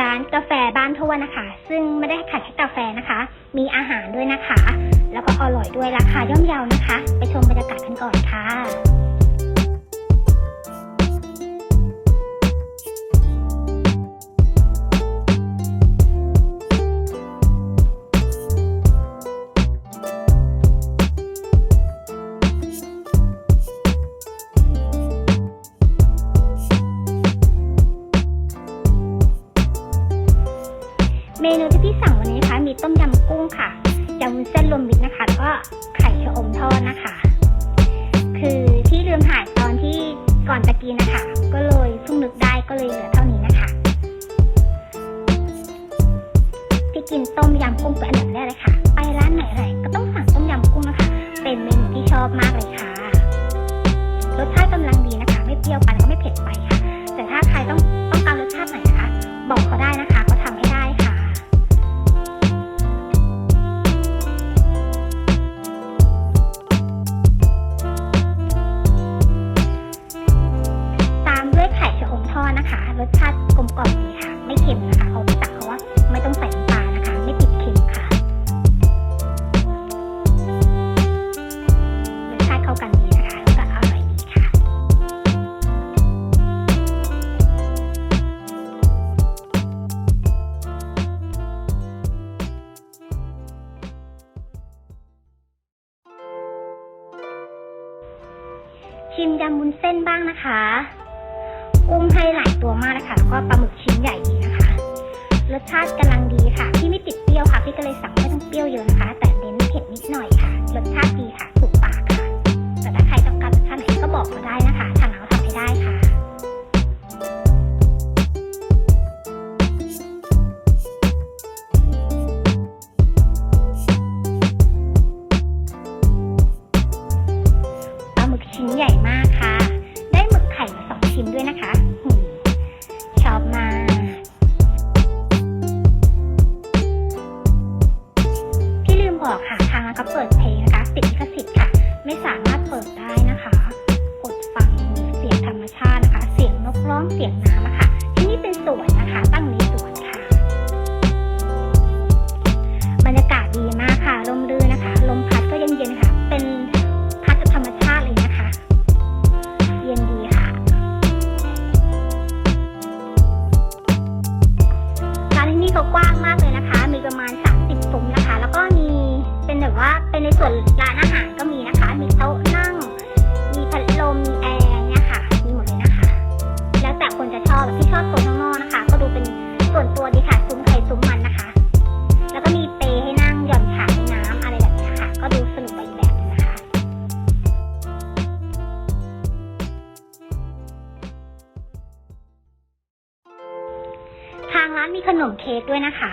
ร้านกาแฟบ้านทวนนะคะ ซึ่งไม่ได้ขายแค่กาแฟนะคะ มีอาหารด้วยนะคะ แล้วก็อร่อยด้วยราคาย่อมเยานะคะ ไปชมบรรยากาศกันก่อนค่ะ เมนูที่พี่สั่งวันนี้นะคะ มีต้มยำกุ้งค่ะยำวุ้นเส้นรวมมิตรนะคะแล้วก็ไข่ชะอมทอดนะคะ คือที่ลืมถ่ายตอนที่ก่อนตะกี้นะคะ ก็เลยเพิ่งนึกได้ก็เลยเหลือเท่านี้นะคะที่กินต้มยำกุ้งเป็นอันดับแรกเลยค่ะ ไปร้านไหนแหละก็ต้องสั่งต้มยำกุ้งนะคะ เป็นเมนูที่ชอบมากเลยค่ะ ชิมยำวุ้นเส้นบ้างนะคะ กุ้งให้หลายตัวมากนะคะแล้วก็ปลาหมึกชิ้นใหญ่ดีนะคะ รสชาติกำลังดีค่ะ พี่ไม่ติดเปรี้ยวค่ะ พี่ก็เลยสั่งไม่ต้องเปรี้ยวเยอะนะคะ แต่เน้นเผ็ดนิดหน่อยค่ะ รสชาติดีค่ะถูกปากค่ะ แต่ถ้าใครต้องการรสชาติไหนก็บอกมาได้นะคะ ทางเราทำให้ได้ค่ะ ชิ้นใหญ่มากค่ะ ได้หมึกไข่มาสองชิ้นด้วยนะคะหืมชอบมากพี่ลืมบอกค่ะ ทางร้านเขาเปิดเพลงนะคะติดลิขสิทธิ์ค่ะ ไม่สามารถเปิดได้นะคะ กดฟังเสียงธรรมชาตินะคะ เสียงนกร้องเสียงน้ำอะค่ะที่นี่เป็นสวนนะคะตั้งในานมีขนมเค้กด้วยนะคะ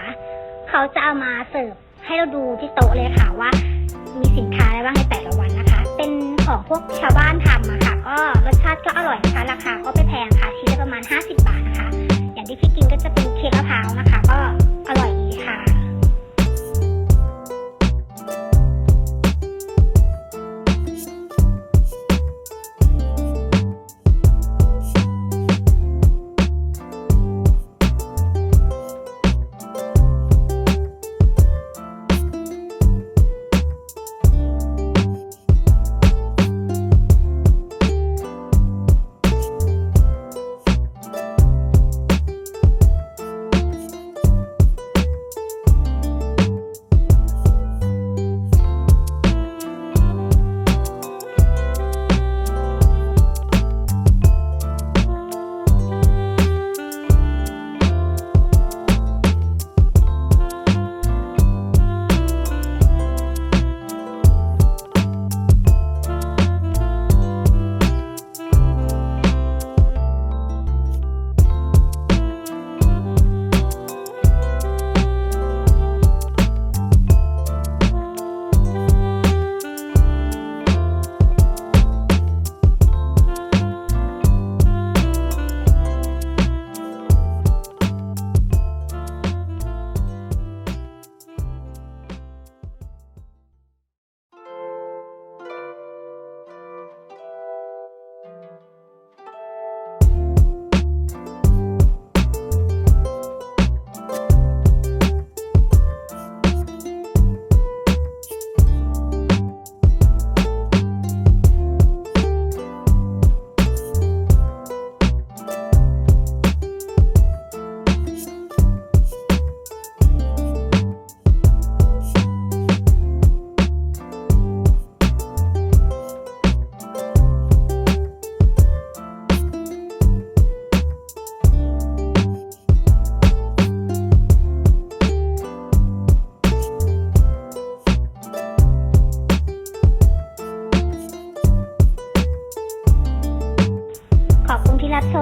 เขาจะเอามาเสิร์ฟให้เราดูที่โต๊ะเลยค่ะว่า มีสินค้าอะไรบ้างในแต่ละวันนะคะ เป็นของพวกชาวบ้านทำอะค่ะ ก็รสชาติก็อร่อยนะคะ ราคาก็ไม่แพงค่ะชิ้นละประมาณ 50 บาทนะคะ อย่างที่พี่กินก็จะเป็นเค้กมะพร้าวนะคะ ก็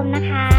มนะคะ